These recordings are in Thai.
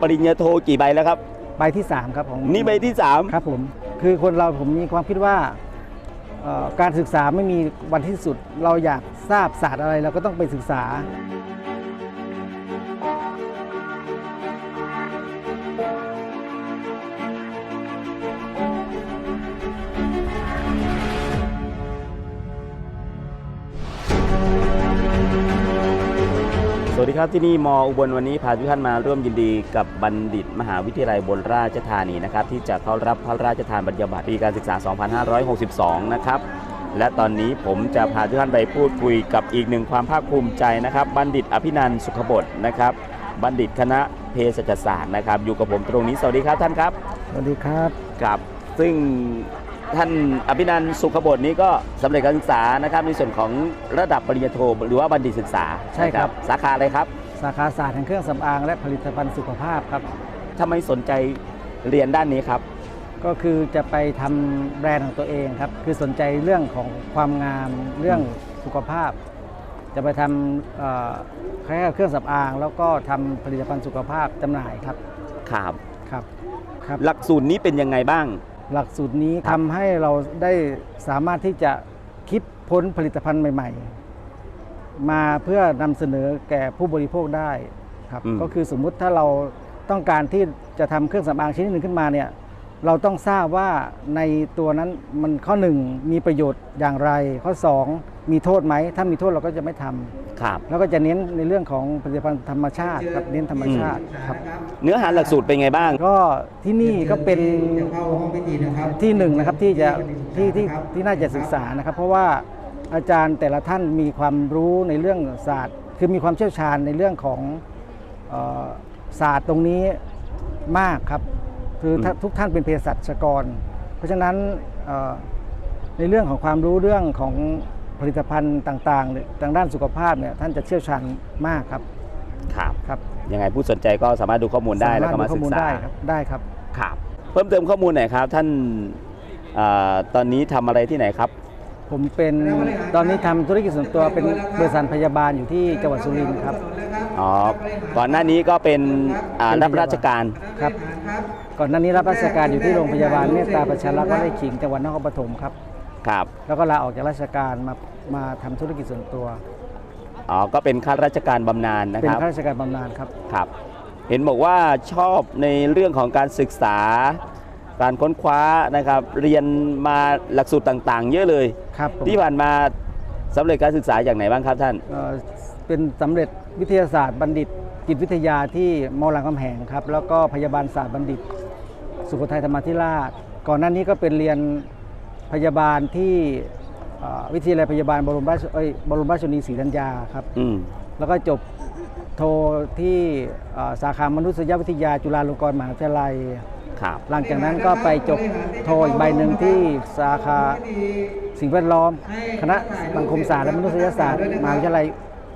ปริญญาโทกี่ใบแล้วครับ ใบที่ 3 ครับของนี่ใบที่ครับผม คือคนเราผมมีความคิดว่าเอ่อการศึกษาไม่มีวันที่สุด เราอยากทราบศาสตร์อะไรเราก็ต้องไปศึกษา วัสดีครับที่นี่มอุบลวันนี้พาทุกท่านมาร่วมยินดีกับบัณฑิต มหาวิทยาลัยบนราชธานีนะครับที่จะเข้ารับพระราชทานบรรยาบัตรปีการศึกษา 2562 นะครับและตอนนี้ผมจะพาทุกท่านไปพูดคุยกับอีกหนึ่งความภาคภูมิใจนะครับ บัณฑิตอภินันท์สุขบดนะครับ บัณฑิตคณะเภสัชศาสตร์นะครับ อยู่กับผมตรงนี้สวัสดีครับท่านครับ สวัสดีครับครับซึ่ง ท่านอภินันท์สุขบดนี้ก็สำเร็จการศึกษานะครับในส่วนของระดับปริญญาโทหรือว่าบัณฑิตศึกษาใช่ครับนะสาขาอะไรครับสาขาศาสตร์แห่งเครื่องสำอางและผลิตภัณฑ์สุขภาพครับ ทำไมสนใจเรียนด้านนี้ครับ ก็คือจะไปทำแบรนด์ของตัวเองครับ คือสนใจเรื่องของความงามเรื่องสุขภาพ จะไปทำเอ่อคล้ายๆเครื่องสำอาง แล้วก็ทำผลิตภัณฑ์สุขภาพจำหน่ายครับครับ ครับครับ หลักสูตรนี้เป็นยังไงบ้าง หลักสูตรนี้ครัทำบให้เราได้สามารถที่จะคิดพ้นผลิตภัณฑ์ใหม่ ๆ มาเพื่อนำเสนอแก่ผู้บริโภคได้ครับ อืม ก็คือสมมุติถ้าเราต้องการที่จะทำเครื่องสำอางชนิดหนึ่งขึ้นมาเนี่ย เราต้องทราบว่าในตัวนั้นมันข้อหนึ่งมีประโยชน์อย่างไร ข้อสองมีโทษไหม ถ้ามีโทษเราก็จะไม่ทำครับ แล้วก็จะเน้นในเรื่องของผลิตภัณฑ์ธรรมชาติครับเน้นธรรมชาติครับ เนื้อหาหลักสูตรเป็นไงบ้าง ก็ที่นี่ก็เป็นจะเข้าห้องพิธีนะครับที่หนึ่งนะครับที่จะที่ที่ที่น่าจะศึกษานะครับ เพราะว่าอาจารย์แต่ละท่านมีความรู้ในเรื่องศาสตร์ คือมีความเชี่ยวชาญในเรื่องของเอ่อศาสตร์ตรงนี้มากครับ คือถ้าอืมทุกท่านเป็นเภสัชกร เพราะฉะนั้นเอ่อในเรื่องของความรู้เรื่องของผลิตภัณฑ์ต่างๆเนี่ยทางด้านสุขภาพเนี่ยท่านจะเชี่ยวชาญมากครับครับครับยังไงผู้สนใจก็สามารถดูข้อมูลได้แล้วก็มาสรถศึดูข้อกมูลษาได้ครับได้ครับครับ เพิ่มเติมข้อมูลหน่อยครับ ท่านอาตอนนี้ทำอะไรที่ไหนครับ ผมเป็นตอนนี้ทำธุรกิจส่วนตัวเป็นบริษัทพยาบาลอยู่ที่จังหวัดสุรินทร์ครับอ๋อก่อนหน้านี้ก็เป็นอ่าเป็นรับราชการครับ ก่อนหน้านี้รับราชการอยู่ที่โรงพยาบาลเมตตาประชารักษ์วัดไร่ขิงจังหวัดนครปฐมครับครับแล้วก็ลาออกจากราชการมามาทำธุรกิจส่วนตัวอ๋อก็เป็นข้าราชการบำนาญนะเป็คนรับข้าราชการบำนาญครับครับ เห็นบอกว่าชอบในเรื่องของการศึกษา การค้นคว้านะครับ เรียนมาหลักสูตรต่างๆ เยอะเลย ครับผมที่ผ่านมาสำเร็จการศึกษาอย่างไหนบ้างครับท่าน เอ่อเป็นสำเร็จวิทยาศาสตร์บัณฑิต จิตวิทยาที่มอลังคำแหงครับ แล้วก็พยาบาลศาสตร์บัณฑิต สุโขทัยธรรมาธิราช ก่อนหน้านี้ก็เป็นเรียนพยาบาลที่เอ่อวิทยาลัยพยาบาลบรมราชเอ้ยบรมราชชนนีศรีธัญญาครับ อืม แล้วก็จบโทที่เอ่อสาขามนุษยวิทยาจุฬาลงกรณ์มหาวิทยาลัย ครับ หลังจากนั้นก็ไปจบโทอีกใบหนึ่งที่สาขาสิ่งแวดล้อม คณะสังคมศาสตร์และมนุษยศาสตร์มหาวิทยาลัย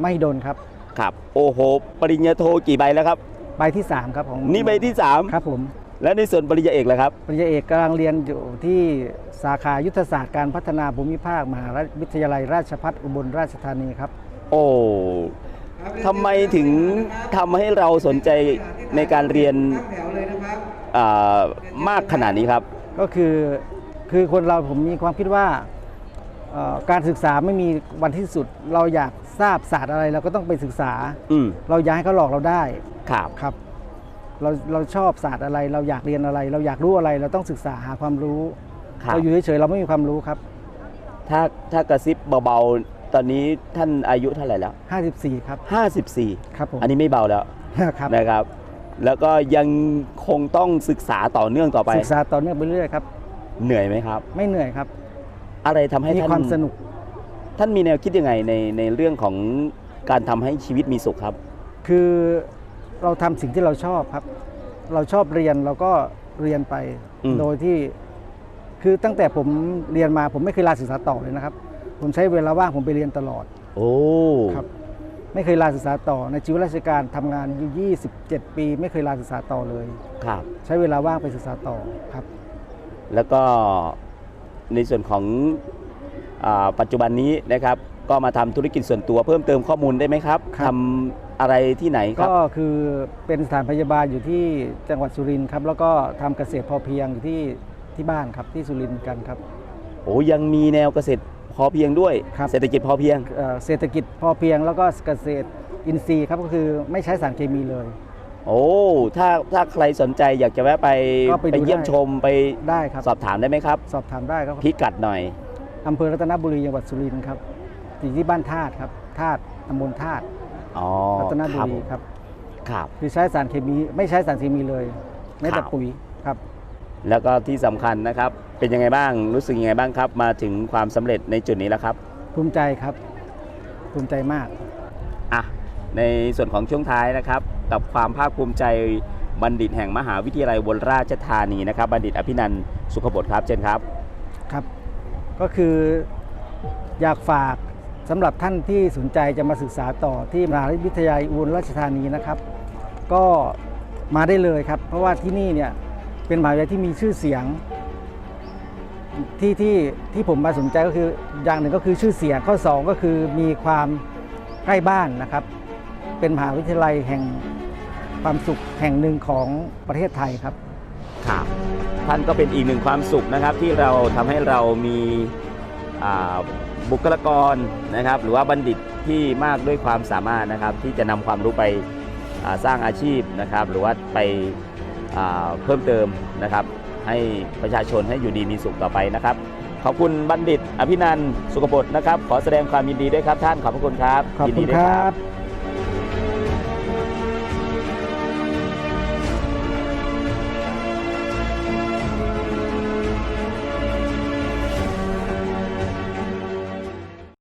มหิดลครับ ครับ โอ้โห ปริญญาโทกี่ใบแล้วครับ ใบที่ 3 ครับของนี่ใบที่ครับผม3และในส่วนปริญญาเอกแล้วครับ ปริญญาเอกกำลังเรียนอยู่ที่สาขายุทธศาสตร์การพัฒนาภูมิภาคมหาวิทยาลัยราชภัฏอุบลราชธานีครับ โอ้ทำไมถึงทำให้เราสนใจในการเรียนอ่า มากขนาดนี้ครับ ก็คือคือคนเราผมมีความคิดว่าเอ่อการศึกษาไม่มีวันที่สุด เราอยากทราบศาสตร์อะไรเราก็ต้องไปศึกษาอืมเราอยากให้เขาหลอกเราได้ครับครับ เราเราชอบศาสตร์อะไร เราอยากเรียนอะไร เราอยากรู้อะไร เราต้องศึกษาหาความรู้ครับเราอยู่เฉยๆเราไม่มีความรู้ครับ ถ้าถ้ากระซิบเบาๆตอนนี้ท่านอายุเท่าไหร่แล้ว 54 ครับ 54 ครับผมอันนี้ไม่เบาแล้วครับนะครับ แล้วก็ยังคงต้องศึกษาต่อเนื่องต่อไป ศึกษาต่อเนื่องไปเรื่อยครับ เหนื่อยไหมครับ ไม่เหนื่อยครับ อะไรทำให้มีท่านความสนุก ท่านมีแนวคิดยังไงในในเรื่องของการทำให้ชีวิตมีสุขครับ คือเราทำสิ่งที่เราชอบครับ เราชอบเรียนเราก็เรียนไปอืมโดยที่ คือตั้งแต่ผมเรียนมาผมไม่เคยลาศึกษาต่อเลยนะครับ ผมใช้เวลาว่างผมไปเรียนตลอด โอ้ครับ ไม่เคยลาศึกษาต่อ ในชีวิตราชการทำงานอยู่ 27 ปี ไม่เคยลาศึกษาต่อเลย ครับ ใช้เวลาว่างไปศึกษาต่อครับ แล้วก็ในส่วนของอาปัจจุบันนี้นะครับ ก็มาทำธุรกิจส่วนตัวเพิ่มเติมข้อมูลได้ไหมครับครับ ทำอะไรที่ไหนครับ ก็คือเป็นสถานพยาบาลอยู่ที่จังหวัดสุรินทร์ครับ แล้วก็ทำเกษตรพอเพียงอยู่ที่ที่บ้านครับที่สุรินทร์กันครับ โอ้ยังมีแนวเกษตร พอเพียงด้วย ครับ เศรษฐกิจพอเพียง เอ่อเศรษฐกิจพอเพียงแล้วก็เกษตรอินทรีย์ครับก็คือไม่ใช้สารเคมีเลย โอ้ ถ้าถ้าใครสนใจอยากจะแวะไปก็ไปดูเยี่ยมได้ ชมไปได้ครับ สอบถามได้ไหมครับ สอบถามได้ครับพิกัดหน่อย อำเภอรัตนบุรีจังหวัดสุรินทร์ครับอยู่ที่บ้านธาตุครับธาตุตำบลธาตุอ๋อรัตนบุครับรีครับ ครับ คือใช้สารเคมีไม่ใช้สารเคมีเลยแม้แต่ครับ ปุ๋ยครับ แล้วก็ที่สำคัญนะครับ เป็นยังไงบ้างรู้สึกยังไงบ้างครับ มาถึงความสำเร็จในจุดนี้แล้วครับภูมิใจครับ ภูมิใจมาก อะในส่วนของช่วงท้ายนะครับ กับความภาคภูมิใจบัณฑิตแห่งมหาวิทยาลัยบนราชธานีนะครับ บัณฑิตอภินันท์สุขบดครับเจนครับ ครับ ก็คืออยากฝากสำหรับท่านที่สนใจจะมาศึกษาต่อที่มหาวิทยาลัยอุบลราชธานีนะครับ ก็มาได้เลยครับ เพราะว่าที่นี่เนี่ยเป็นมหาวิทยาลัยที่มีชื่อเสียง ที่ที่ที่ผมมาสนใจก็คืออย่างหนึ่งก็คือชื่อเสียงข้อสองก็คือมีความใกล้บ้านนะครับ เป็นมหาวิทยาลัยแห่งความสุขแห่งหนึ่งของประเทศไทยครับ ครับ ท่านก็เป็นอีกหนึ่งความสุขนะครับ ที่เราทำให้เรามีอ่าบุคลากรนะครับ หรือว่าบัณฑิตที่มากด้วยความสามารถนะครับ ที่จะนำความรู้ไปอ่าสร้างอาชีพนะครับ หรือว่าไปอ่าเพิ่มเติมนะครับ ให้ประชาชนให้อยู่ดีมีสุขต่อไปนะครับ ขอบคุณบัณฑิต อภินันท์สุขบดนะครับ ขอแสดงความยินดีด้วยครับท่านขอบพระคุณครับขอบยินคุดีณด้วยคครัรับบ